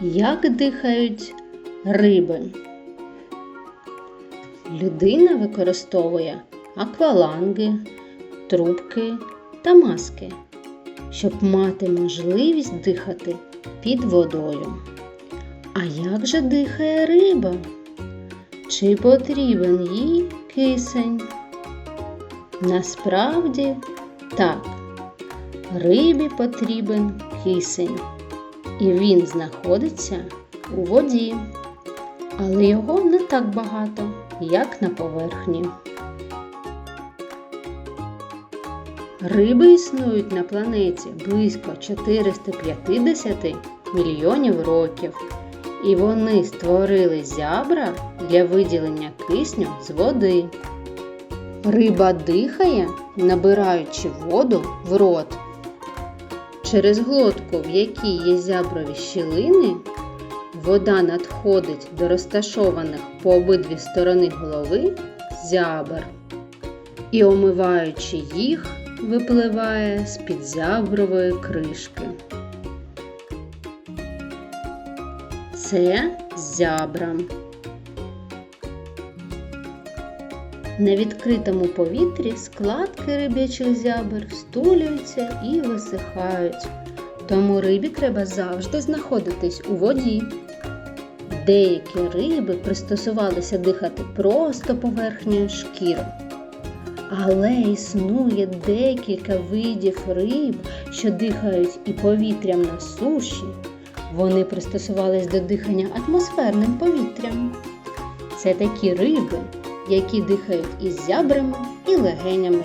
Як дихають риби? Людина використовує акваланги, трубки та маски, щоб мати можливість дихати під водою. А як же дихає риба? Чи потрібен їй кисень? Насправді так, рибі потрібен кисень, і він знаходиться у воді, але його не так багато, як на поверхні. Риби існують на планеті близько 450 мільйонів років, і вони створили зябра для виділення кисню з води. Риба дихає, набираючи воду в рот. Через глотку, в якій є зяброві щілини, вода надходить до розташованих по обидві сторони голови зябр і, омиваючи їх, випливає з під зябрової кришки. Це зябра. На відкритому повітрі складки риб'ячих зябр стулюються і висихають, тому рибі треба завжди знаходитись у воді. Деякі риби пристосувалися дихати просто поверхнею шкіри. Але існує декілька видів риб, що дихають і повітрям на суші. Вони пристосувались до дихання атмосферним повітрям. Це такі риби, які дихають із зябрами і легенями.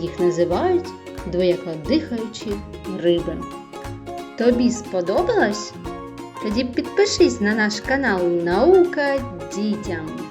Їх називають двоякодихаючі риби. Тобі сподобалось? Тоді підпишись на наш канал Наука дітям.